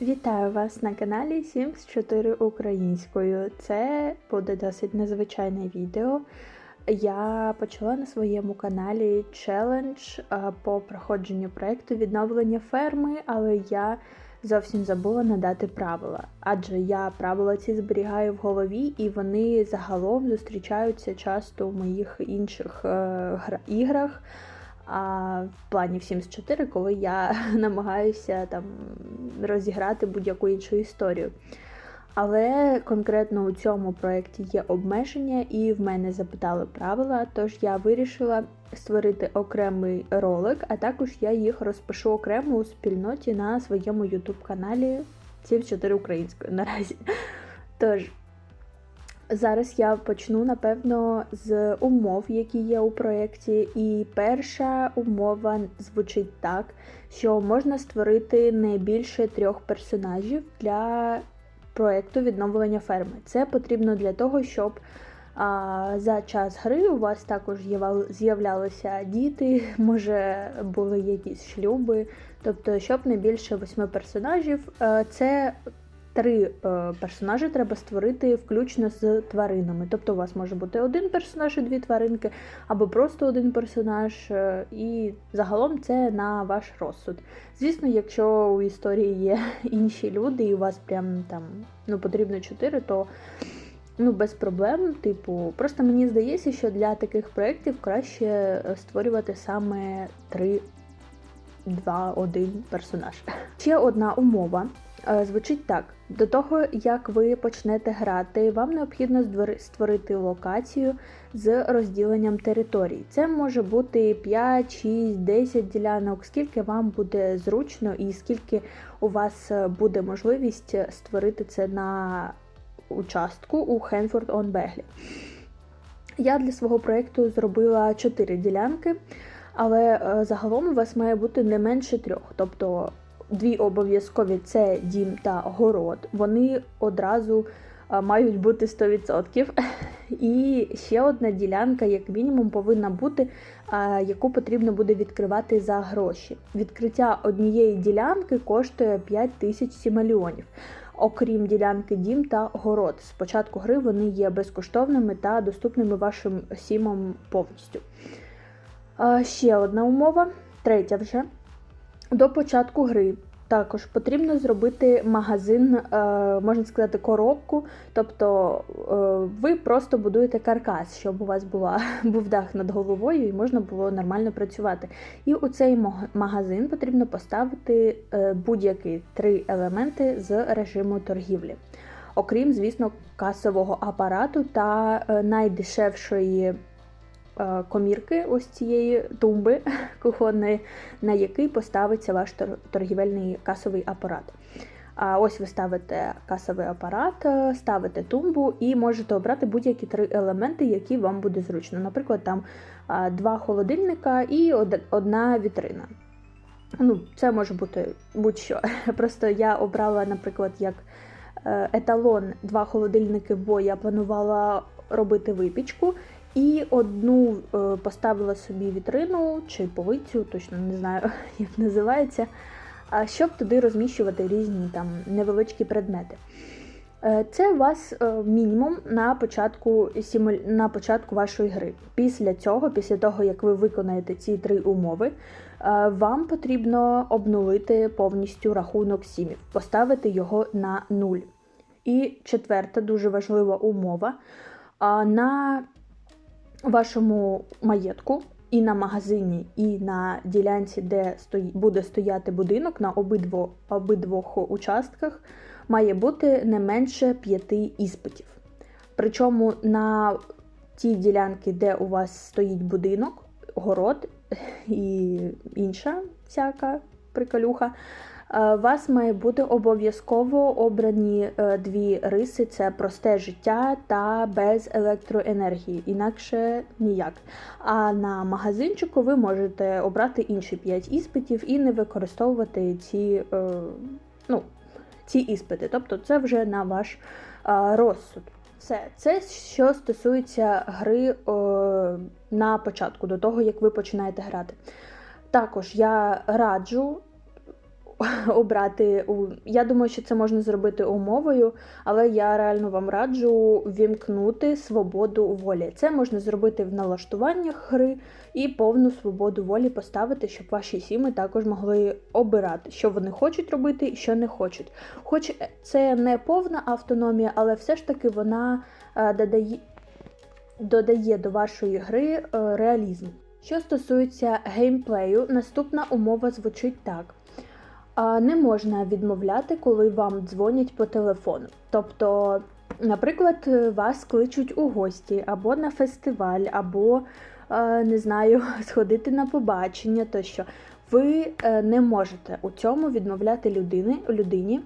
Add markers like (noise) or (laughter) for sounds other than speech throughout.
Вітаю вас на каналі Sims 4 українською. Це буде досить незвичайне відео. Я почала на своєму каналі челендж по проходженню проєкту відновлення ферми, але я зовсім забула надати правила. Адже я правила ці зберігаю в голові, і вони загалом зустрічаються часто в моїх інших е, гра- іграх. А в плані в Sims 4, коли я (laughs) намагаюся там розіграти будь-яку іншу історію. Але конкретно у цьому проєкті є обмеження, і в мене запитали правила, тож я вирішила створити окремий ролик, а також я їх розпишу окремо у спільноті на своєму YouTube каналі Sims 4 українською (laughs) наразі. Тож, Зараз я почну, напевно, з умов, які є у проєкті. І перша умова звучить так, що можна створити не більше трьох персонажів для проєкту відновлення ферми. Це потрібно для того, щоб а, за час гри у вас також з'являлися діти, (laughs) може були якісь шлюби. Тобто, щоб не більше восьми персонажів, Е, це три е, персонажі треба створити включно з тваринами. Тобто у вас може бути один персонаж і дві тваринки, або просто один персонаж, е, і загалом це на ваш розсуд. Звісно, якщо у історії є (laughs) інші люди, і у вас прям там ну, потрібно чотири, то ну, без проблем. Типу, просто мені здається, що для таких проєктів краще е, створювати саме три. Два, один персонаж. (laughs) Ще одна умова звучить так: до того як ви почнете грати, вам необхідно створити локацію з розділенням територій. Це може бути 5, 6, 10 ділянок, скільки вам буде зручно і скільки у вас е, буде можливість створити це на участку у Хенфорд он Беглі. Я для свого проєкту зробила 4 ділянки, але е, загалом у вас має бути не менше трьох. Тобто дві обов'язкові це дім та город. Вони одразу е, мають бути 100%. (laughs) І ще одна ділянка, як мінімум, повинна бути, е, яку потрібно буде відкривати за гроші. Відкриття однієї ділянки коштує 5 тисяч сімальйонів. Окрім ділянки дім та город. З початку гри вони є безкоштовними та доступними вашим сімам повністю. Ще одна умова, третя вже. До початку гри також потрібно зробити магазин, е, можна сказати, коробку. Тобто е, ви просто будуєте каркас, щоб у вас була, (laughs) був дах над головою і можна було нормально працювати. І у цей магазин потрібно поставити е, будь-які три елементи з режиму торгівлі. Окрім, звісно, касового апарату та найдешевшої комірки, ось цієї тумби (laughs) кухонної, на який поставиться ваш торгівельний касовий апарат. А ось ви ставите касовий апарат, е, ставите тумбу і можете обрати будь-які три елементи, які вам буде зручно. Наприклад, там два холодильника і одна вітрина. Ну, це може бути будь-що. (laughs) Просто я обрала, наприклад, як е, еталон два холодильники, бо я планувала робити випічку. І одну е, поставила собі вітрину чи полицю, точно не знаю, (laughs) як називається, щоб туди розміщувати різні там невеличкі предмети. Е, Це у вас е, мінімум на початку, на початку вашої гри. Після цього, після того, як ви виконаєте ці три умови, вам потрібно обнулити повністю рахунок сімів, поставити його на нуль. І четверта дуже важлива умова. На вашому маєтку і на магазині, і на ділянці, де буде стояти будинок на обидво, обидвох участках, має бути не менше п'яти іспитів. Причому на ті ділянки, де у вас стоїть будинок, город і інша всяка приколюха, у вас має бути обов'язково обрані е, дві риси: це просте життя та без електроенергії, інакше ніяк. А на магазинчику ви можете обрати інші 5 іспитів і не використовувати ці, е, ну, ці іспити. Тобто це вже на ваш е, розсуд. Все, це що стосується гри е, на початку, до того як ви починаєте грати. Також я раджу (laughs) обрати. Я думаю, що це можна зробити умовою, але я реально вам раджу вімкнути свободу волі. Це можна зробити в налаштуваннях гри і повну свободу волі поставити, щоб ваші сіми також могли обирати, що вони хочуть робити і що не хочуть. Хоч це не повна автономія, але все ж таки вона е, додає, додає до вашої гри е, реалізм. Що стосується геймплею, наступна умова звучить так. А, Не можна відмовляти, коли вам дзвонять по телефону. Тобто, наприклад, вас кличуть у гості або на фестиваль, або е, не знаю, (laughs) сходити на побачення, тощо ви е, не можете у цьому відмовляти людини, людині,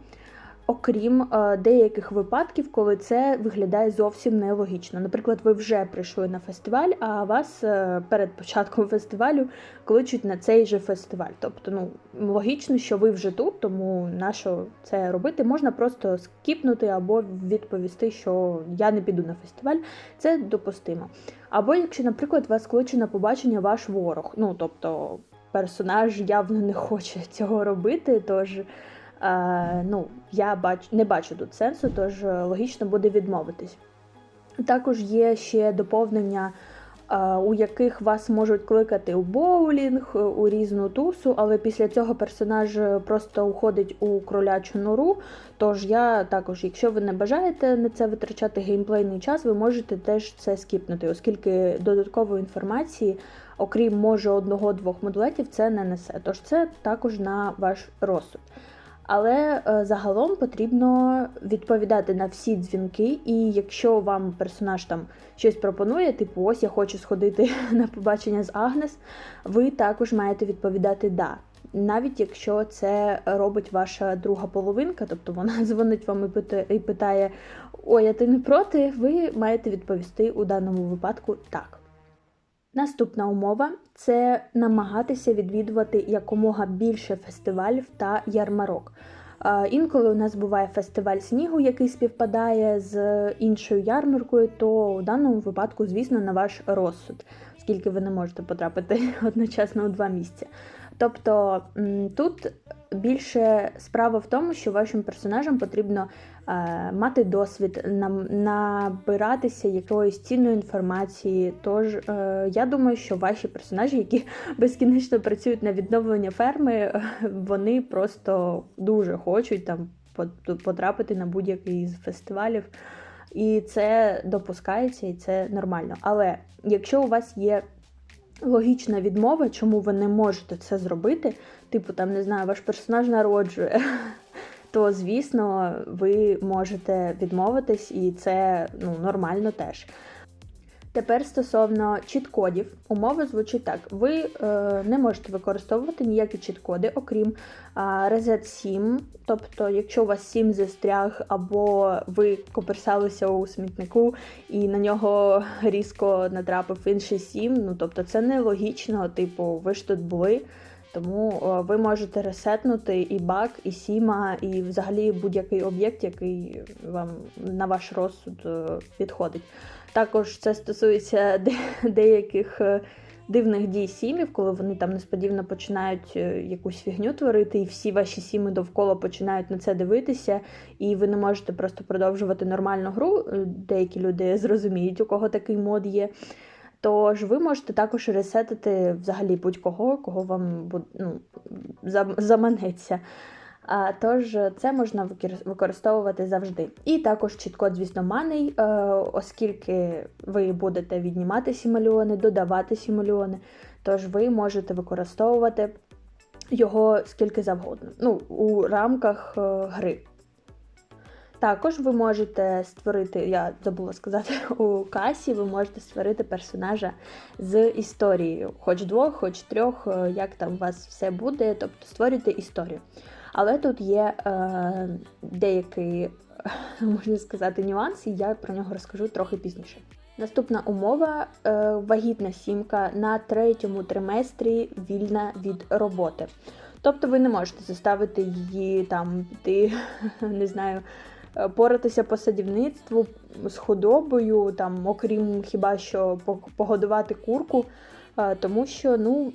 окрім е, деяких випадків, коли це виглядає зовсім нелогічно. Наприклад, ви вже прийшли на фестиваль, а вас е, перед початком (laughs) фестивалю кличуть на цей же фестиваль. Тобто, ну логічно, що ви вже тут, тому на що це робити? Можна просто скіпнути або відповісти, що я не піду на фестиваль. Це допустимо. Або якщо, наприклад, вас кличе на побачення ваш ворог, ну тобто персонаж явно не хоче (laughs) цього робити, тож. Е, ну, я бач, не бачу тут сенсу, тож е, логічно буде відмовитись. Також є ще доповнення, е, у яких вас можуть кликати у боулінг, е, у різну тусу, але після цього персонаж просто уходить у кролячу нору. Тож я також, якщо ви не бажаєте на це витрачати геймплейний час, ви можете теж це скіпнути, оскільки додаткової інформації, окрім може одного-двох модлетів, це не несе. Тож це також на ваш розсуд. Але е, загалом потрібно відповідати на всі дзвінки, і якщо вам персонаж там щось пропонує, типу ось я хочу сходити (laughs) на побачення з Агнес, ви також маєте відповідати да. Навіть якщо це робить ваша друга половинка, тобто вона (laughs) дзвонить вам і питає, Ой, а ти не проти, ви маєте відповісти у даному випадку так. Наступна умова це намагатися відвідувати якомога більше фестивалів та ярмарок. Інколи у нас буває фестиваль снігу, який співпадає з іншою ярмаркою, то у даному випадку, звісно, на ваш розсуд, оскільки ви не можете потрапити (laughs) одночасно у два місця. Тобто тут більше справа в тому, що вашим персонажам потрібно е, мати досвід, набиратися якоїсь цінної інформації. Тож е, я думаю, що ваші персонажі, які (laughs) безкінечно працюють на відновлення ферми, (laughs) вони просто дуже хочуть там потрапити на будь-який з фестивалів. І це допускається, і це нормально. Але якщо у вас є логічна відмова, чому ви не можете це зробити, типу, там, не знаю, ваш персонаж народжує, (laughs) то, звісно, ви можете відмовитись, і це ну, нормально теж. Тепер стосовно чіт-кодів, умова звучить так: ви е, не можете використовувати ніякі чіт-коди, окрім Reset 7. Тобто, якщо у вас 7 застряг, або ви коперсалися у смітнику і на нього різко натрапив інший 7, ну тобто це нелогічно, типу, ви ж тут були. Тому ви можете ресетнути і бак, і сіма, і взагалі будь-який об'єкт, який вам на ваш розсуд е, підходить. Також це стосується де- деяких е, дивних дій сімів, коли вони там несподівано починають е, якусь фігню творити, і всі ваші сіми довкола починають на це дивитися, і ви не можете просто продовжувати нормальну гру. Е, Деякі люди зрозуміють, у кого такий мод є. Тож ви можете також ресетити взагалі будь-кого, кого вам ну, заманеться. А, Тож це можна використовувати завжди. І також чіткод, звісно, маний, е, оскільки ви будете віднімати сімальони, додавати сімальони, тож ви можете використовувати його скільки завгодно, ну, у рамках е, гри. Також ви можете створити, я забула сказати, (laughs) у касі ви можете створити персонажа з історією, хоч двох, хоч трьох, е, як там у вас все буде, тобто створюйте історію. Але тут є е, деякий, (laughs) можна сказати, нюанс, і я про нього розкажу трохи пізніше. Наступна умова е, вагітна сімка на третьому триместрі вільна від роботи. Тобто ви не можете заставити її там піти, (laughs) не знаю, поратися по садівництву з худобою, там, окрім хіба що по- погодувати курку, е, тому що ну,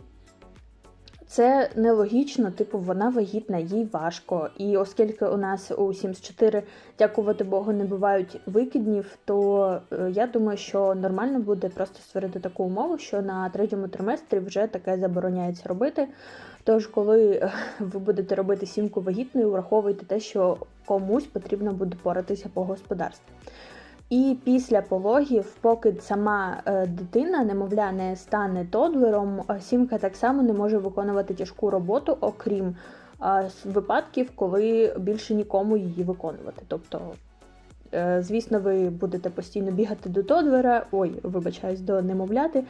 Це нелогічно, типу, вона вагітна, їй важко. І оскільки у нас у Sims 4, дякувати Богу, не бувають викиднів, то е, я думаю, що нормально буде просто створити таку умову, що на третьому триместрі вже таке забороняється робити. Тож, коли е, ви будете робити сімку вагітною, враховуйте те, що комусь потрібно буде поратися по господарству. І після пологів, поки сама е, дитина, немовля, не стане тодлером, е, сімка так само не може виконувати тяжку роботу, окрім е, випадків, коли більше нікому її виконувати. Тобто, звісно, ви будете постійно бігати до тодлера, ой, вибачаюсь, до немовляти.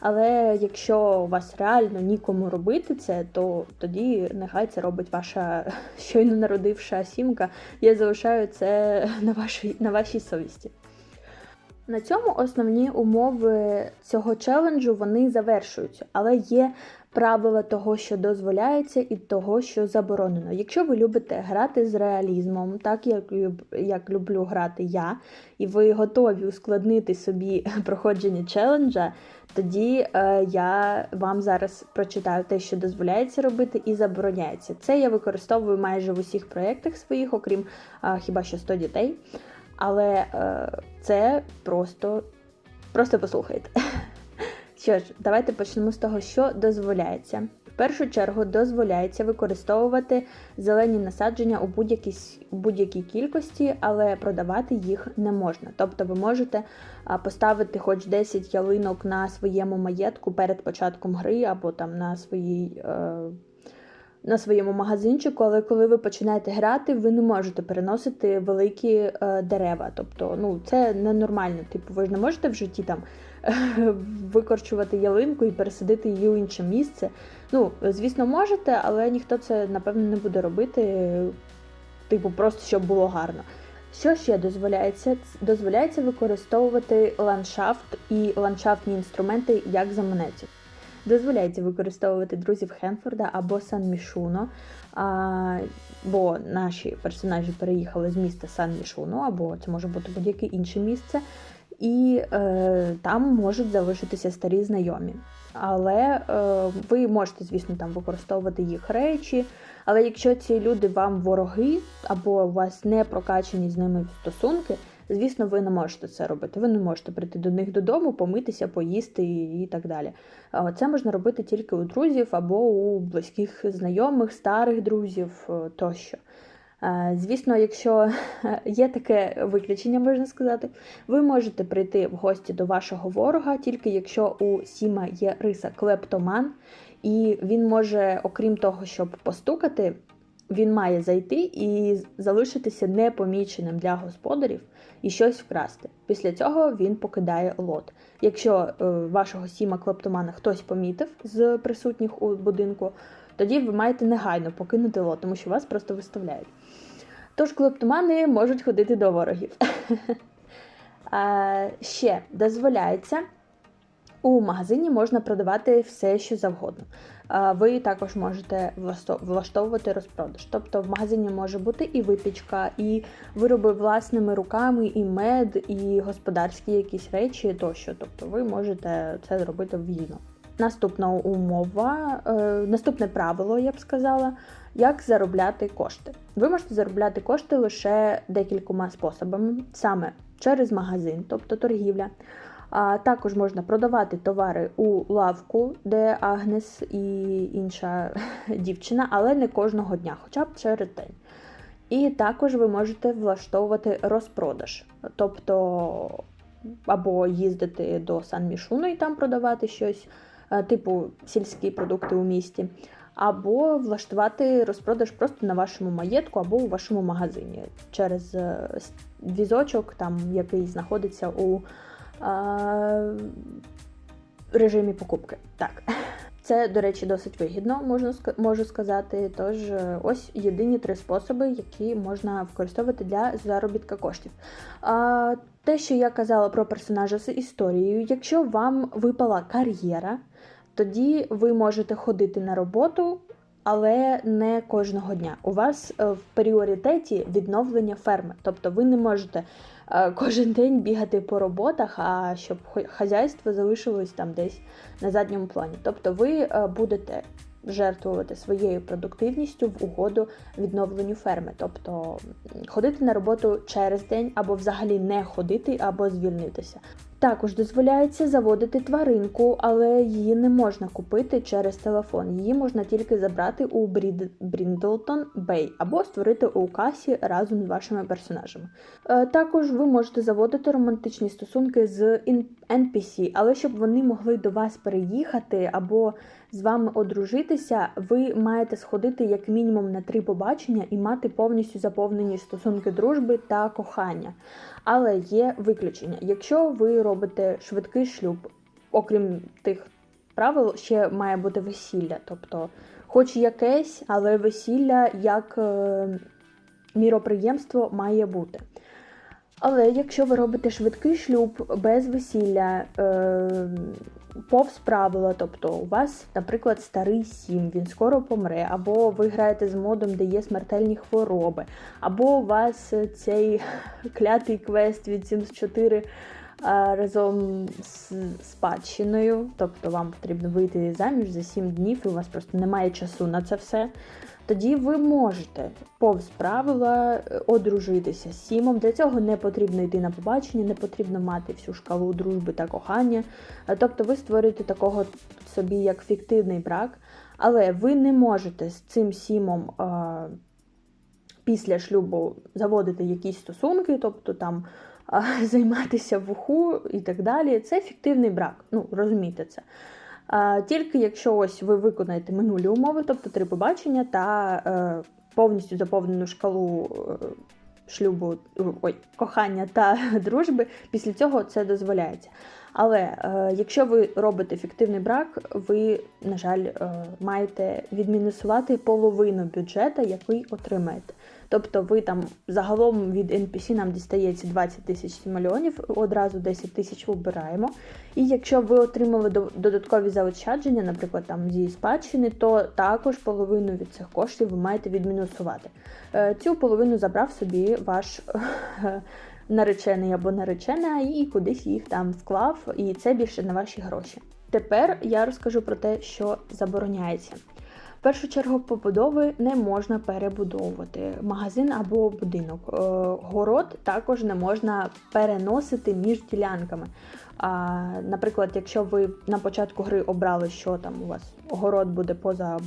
Але якщо у вас реально нікому робити це, то тоді нехай це робить ваша (laughs) щойно народивша сімка. Я залишаю це (laughs) на вашій, на вашій совісті. На цьому основні умови цього челенджу вони завершуються, але є правила того, що дозволяється, і того, що заборонено. Якщо ви любите грати з реалізмом, так як, як люблю грати я, і ви готові ускладнити собі (laughs) проходження челенджа, тоді е, я вам зараз прочитаю те, що дозволяється робити і забороняється. Це я використовую майже в усіх проєктах своїх, окрім е, хіба що 100 дітей. Але е, це просто, просто послухайте. (laughs) Що ж, давайте почнемо з того, що дозволяється. Першу чергу дозволяється використовувати зелені насадження у будь-якій, будь-якій кількості, але продавати їх не можна. Тобто ви можете поставити хоч 10 ялинок на своєму маєтку перед початком гри або там на своїй. Е, на своєму магазинчику, але коли ви починаєте грати, ви не можете переносити великі е, дерева. Тобто, ну це ненормально. Типу, ви ж не можете в житті там (laughs) викорчувати ялинку і пересадити її у інше місце. Ну, звісно, можете, але ніхто це напевно не буде робити, типу, просто щоб було гарно. Що ще дозволяється? Дозволяється використовувати ландшафт і ландшафтні інструменти як заманеться. Дозволяється використовувати друзів Хенфорда або Сан Мішуно, а, бо наші персонажі переїхали з міста Сан Мішуно, або це може бути будь-яке інше місце, і е, там можуть залишитися старі знайомі. Але е, ви можете, звісно, там використовувати їх речі. Але якщо ці люди вам вороги, або у вас не прокачані з ними стосунки, звісно, ви не можете це робити. Ви не можете прийти до них додому, помитися, поїсти і, так далі. Це можна робити тільки у друзів або у близьких знайомих, старих друзів е, тощо. Е, Звісно, якщо є таке виключення, можна сказати, ви можете прийти в гості до вашого ворога, тільки якщо у Сіма є риса клептоман, і він може, окрім того, щоб постукати, він має зайти і залишитися непоміченим для господарів і щось вкрасти. Після цього він покидає лот. Якщо е, вашого сіма клептомана хтось помітив з присутніх у будинку, тоді ви маєте негайно покинути лот, тому що вас просто виставляють. Тож клептомани можуть ходити до ворогів. (laughs) Ще дозволяється. У магазині можна продавати все, що завгодно. Ви також можете влаштовувати розпродаж. Тобто в магазині може бути і випічка, і вироби власними руками, і мед, і господарські якісь речі тощо. Тобто ви можете це зробити вільно. Наступна умова, е, наступне правило, я б сказала, як заробляти кошти. Ви можете заробляти кошти лише декількома способами, саме через магазин, тобто торгівля. А також можна продавати товари у лавку, де Агнес і інша (laughs) дівчина, але не кожного дня, хоча б через день. І також ви можете влаштовувати розпродаж, тобто або їздити до Сан Мішуну і там продавати щось, типу сільські продукти у місті, або влаштувати розпродаж просто на вашому маєтку або у вашому магазині через е, візочок, там, який знаходиться у е, режимі покупки. Так. Це, до речі, досить вигідно, можна можу сказати. Тож е, ось єдині три способи, які можна використовувати для заробітка коштів. А, те, що я казала про персонажа з історією, якщо вам випала кар'єра, тоді ви можете ходити на роботу, але не кожного дня. У вас е, в пріоритеті відновлення ферми. Тобто ви не можете кожен день бігати по роботах, а щоб хазяйство залишилось там десь на задньому плані. Тобто ви е, будете жертвувати своєю продуктивністю в угоду відновленню ферми, тобто ходити на роботу через день або взагалі не ходити або звільнитися. Також дозволяється заводити тваринку, але її не можна купити через телефон. Її можна тільки забрати у. Бріндлтон Бей або створити у касі разом з вашими персонажами. Е, Також ви можете заводити романтичні стосунки з NPC, але щоб вони могли до вас переїхати або з вами одружитися, ви маєте сходити як мінімум на три побачення і мати повністю заповнені стосунки дружби та кохання. Але є виключення. Якщо ви робите швидкий шлюб, окрім тих правил, ще має бути весілля. Тобто, хоч якесь, але весілля як е, міроприємство має бути. Але якщо ви робите швидкий шлюб без весілля, е, повз правила, тобто у вас, наприклад, старий сім, він скоро помре, або ви граєте з модом, де є смертельні хвороби, або у вас цей (laughs) клятий квест від Sims 4 а, разом з спадщиною, тобто вам потрібно вийти заміж за 7 днів, і у вас просто немає часу на це все. Тоді ви можете повз правила е, одружитися з сімом. Для цього не потрібно йти на побачення, не потрібно мати всю шкалу дружби та кохання. Е, Тобто ви створюєте такого собі як фіктивний брак, але ви не можете з цим сімом е, після шлюбу заводити якісь стосунки, тобто там е, (laughs) займатися вуху і так далі. Це фіктивний брак. Ну, розумійте це. Тільки якщо ось ви виконаєте минулі умови, тобто три побачення та е, повністю заповнену шкалу е, шлюбу, ой, кохання та (laughs) дружби, після цього це дозволяється. Але е, якщо ви робите фіктивний брак, ви, на жаль, е, маєте відмінусувати половину бюджету, який отримаєте. Тобто ви там загалом від NPC нам дістається 20 тисяч мільйонів, одразу 10 тисяч вибираємо. І якщо ви отримали додаткові заощадження, наприклад, там зі спадщини, то також половину від цих коштів ви маєте відмінусувати. Е, Цю половину забрав собі ваш (laughs) наречений або наречена і кудись їх там вклав, і це більше на ваші гроші. Тепер я розкажу про те, що забороняється. В першу чергу побудови не можна перебудовувати магазин або будинок. Е, Город також не можна переносити між ділянками. Наприклад, якщо ви на початку гри обрали, що там у вас город буде поза,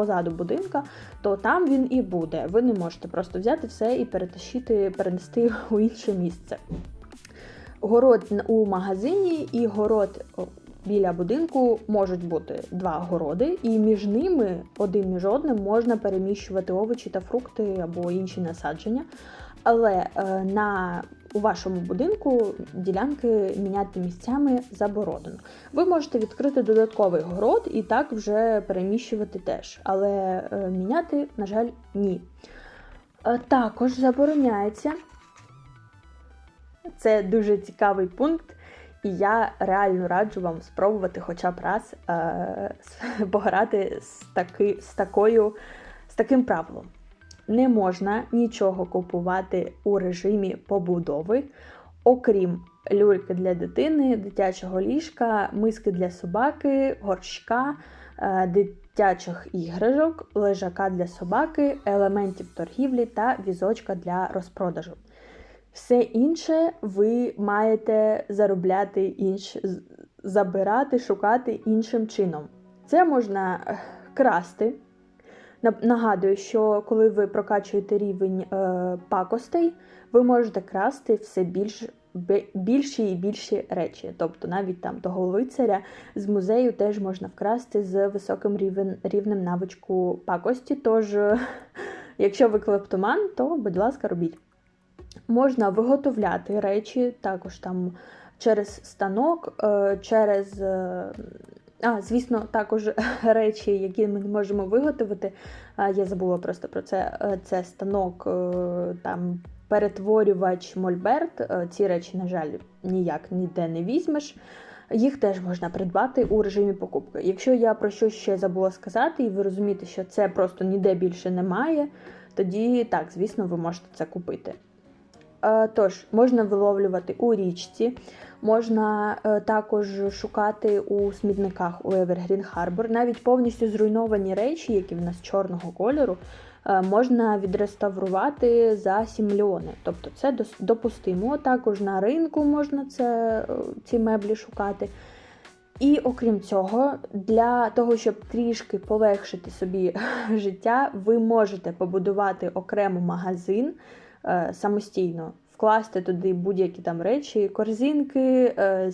позаду будинка, то там він і буде. Ви не можете просто взяти все і перетащити, перенести у інше місце. Город у магазині і город біля будинку можуть бути два городи, і між ними один між одним можна переміщувати овочі та фрукти або інші насадження. Але е, на у вашому будинку ділянки міняти місцями заборонено. Ви можете відкрити додатковий город і так вже переміщувати теж, але е, міняти, на жаль, ні. Е, також забороняється. Це дуже цікавий пункт, і я реально раджу вам спробувати хоча б раз е, (laughs) пограти з, таки, з, такою, з таким правилом. Не можна нічого купувати у режимі побудови, окрім люльки для дитини, дитячого ліжка, миски для собаки, горщика, е, дитячих іграшок, лежака для собаки, елементів торгівлі та візочка для розпродажу. Все інше ви маєте заробляти інш... забирати, шукати іншим чином. Це можна е, красти. Нагадую, що коли ви прокачуєте рівень е, пакостей, ви можете красти все більш, більші і більші речі. Тобто навіть там того лицаря з музею теж можна вкрасти з високим рівень, рівнем навичку пакості. Тож, е, (laughs) якщо ви клептоман, то будь ласка, робіть. Можна виготовляти речі також там через станок, е, через. А, звісно, також (laughs) речі, які ми не можемо виготовити. Я забула просто про це. е, Це станок, е, там перетворювач Мольберт. Е, Ці речі, на жаль, ніяк ніде не візьмеш. Їх теж можна придбати у режимі покупки. Якщо я про щось ще забула сказати, і ви розумієте, що це просто ніде більше немає, тоді так, звісно, ви можете це купити. Е, Тож, можна виловлювати у річці, можна е, також шукати у смітниках у Evergreen Harbor. Навіть повністю зруйновані речі, які в нас чорного кольору, е, можна відреставрувати за 7 мільйонів. Тобто це допустимо. Також на ринку можна це, ці меблі шукати. І окрім цього, для того, щоб трішки полегшити собі (laughs) життя, ви можете побудувати окремо магазин самостійно, вкласти туди будь-які там речі, корзинки, е,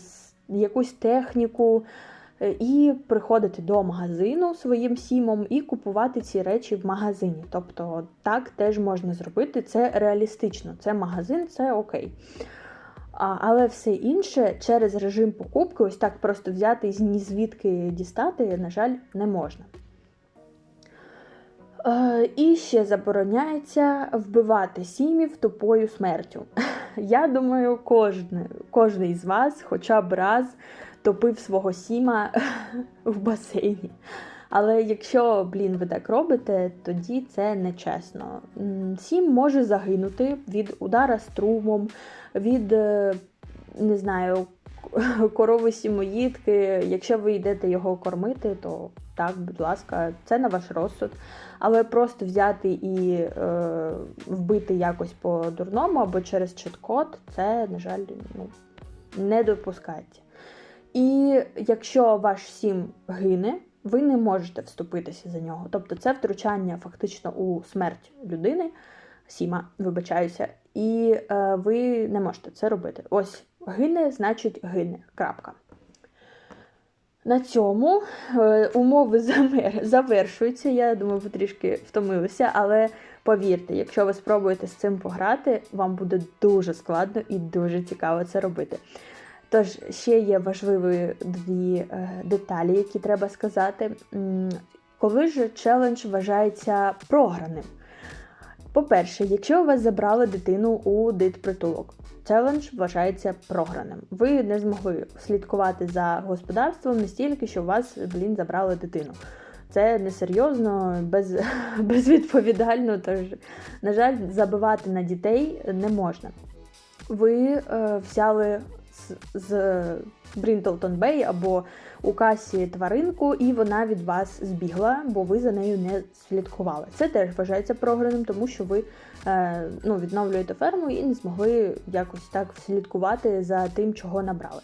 якусь техніку, е, і приходити до магазину своїм сімом і купувати ці речі в магазині. Тобто так теж можна зробити. Це реалістично. Це магазин, це окей. А, але все інше через режим покупки, ось так просто взяти і ні звідки дістати, на жаль, не можна. Е, і ще забороняється вбивати сімів тупою смертю. (laughs) Я думаю, кожен, кожен із вас хоча б раз топив свого сіма (laughs) в басейні. Але якщо, блін, ви так робите, тоді це нечесно. Сім може загинути від удара струмом, від, е, не знаю, (laughs) корови сімоїдки. Якщо ви йдете його кормити, то так, будь ласка, це на ваш розсуд. Але просто взяти і е, вбити якось по-дурному або через чіт-код, це, на жаль, ну, не допускається. І якщо ваш сім гине, ви не можете вступитися за нього. Тобто це втручання фактично у смерть людини, сіма, вибачаюся, і е, ви не можете це робити. Ось гине, значить гине. Крапка. На цьому е, умови завершуються. Я думаю, ви трішки втомилися, але повірте, якщо ви спробуєте з цим пограти, вам буде дуже складно і дуже цікаво це робити. Тож, ще є важливі дві е, деталі, які треба сказати. Коли ж челендж вважається програним? По-перше, якщо у вас забрали дитину у дитпритулок, челендж вважається програним. Ви не змогли слідкувати за господарством настільки, що у вас, блін, забрали дитину. Це несерйозно, без, (laughs) безвідповідально. Тож, на жаль, забивати на дітей не можна. Ви е, взяли з, з Брінтлтон Бей або у касі тваринку, і вона від вас збігла, бо ви за нею не слідкували. Це теж вважається програним, тому що ви е, ну, відновлюєте ферму і не змогли якось так слідкувати за тим, чого набрали.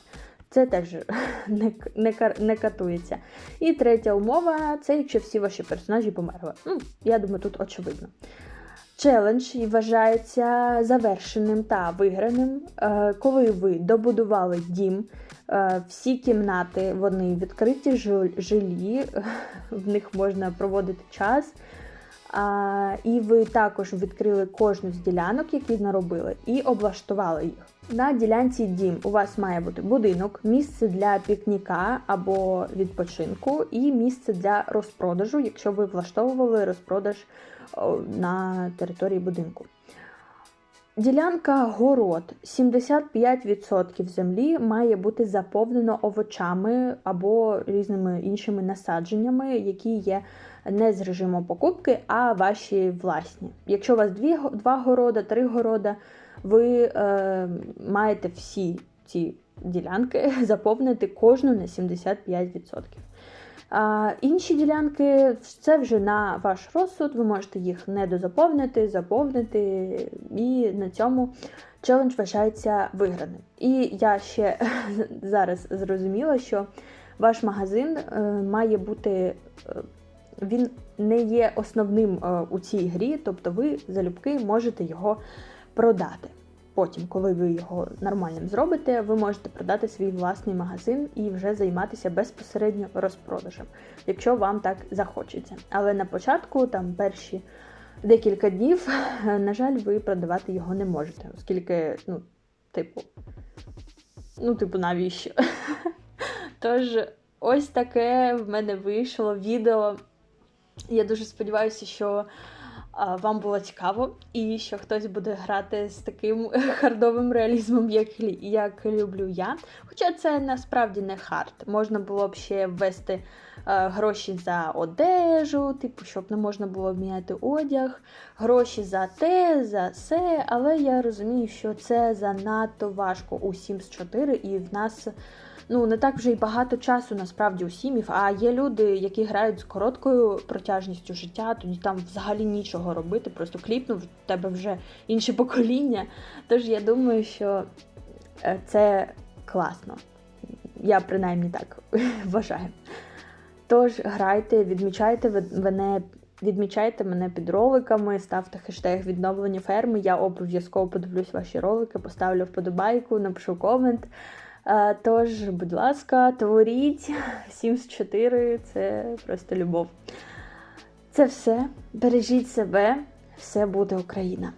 Це теж (laughs) не, не, не катується. І третя умова це якщо всі ваші персонажі померли. Ну, я думаю, тут очевидно. Челендж вважається завершеним та виграним, е, коли ви добудували дім, е, всі кімнати вони відкриті жилі, (laughs) в них можна проводити час. І ви також відкрили кожну з ділянок, які наробили, і облаштували їх. На ділянці дім у вас має бути будинок, місце для пікніка або відпочинку, і місце для розпродажу, якщо ви влаштовували розпродаж на території будинку. Ділянка город 75% землі має бути заповнено овочами або різними іншими насадженнями, які є не з режиму покупки, а ваші власні. Якщо у вас дві, два города, три города, ви е, маєте всі ці ділянки (laughs) заповнити кожну на 75%. Інші ділянки це вже на ваш розсуд, ви можете їх не дозаповнити, заповнити, і на цьому челендж вважається виграним. І я ще (laughs) зараз зрозуміла, що ваш магазин е, має бути, е, він не є основним е, у цій грі, тобто ви залюбки можете його продати. Потім, коли ви його нормальним зробите, ви можете продати свій власний магазин і вже займатися безпосередньо розпродажем, якщо вам так захочеться. Але на початку, там перші декілька днів, (laughs) на жаль, ви продавати його не можете, оскільки, ну, типу, ну, типу, навіщо? (laughs) Тож, ось таке в мене вийшло відео. Я дуже сподіваюся, що вам було цікаво, і що хтось буде грати з таким (laughs) хардовим реалізмом, як, як люблю я. Хоча це насправді не хард. Можна було б ще ввести е, гроші за одежу, типу, щоб не можна було обміняти одяг, гроші за те, за все. Але я розумію, що це занадто важко у Sims 4, і в нас. Ну, не так вже й багато часу насправді у сімів, а є люди, які грають з короткою протяжністю життя, тоді там взагалі нічого робити, просто кліпнув, в тебе вже інше (laughs) покоління. Тож я думаю, що е, це класно. Я принаймні так (laughs) вважаю. Тож грайте, відмічайте мене. Відмічайте мене під роликами, ставте хештег відновлення ферми. Я обов'язково подивлюсь ваші ролики, поставлю вподобайку, напишу комент. Тож, будь ласка, творіть (laughs) Sims 4 це просто любов. Це все. Бережіть себе, все буде Україна.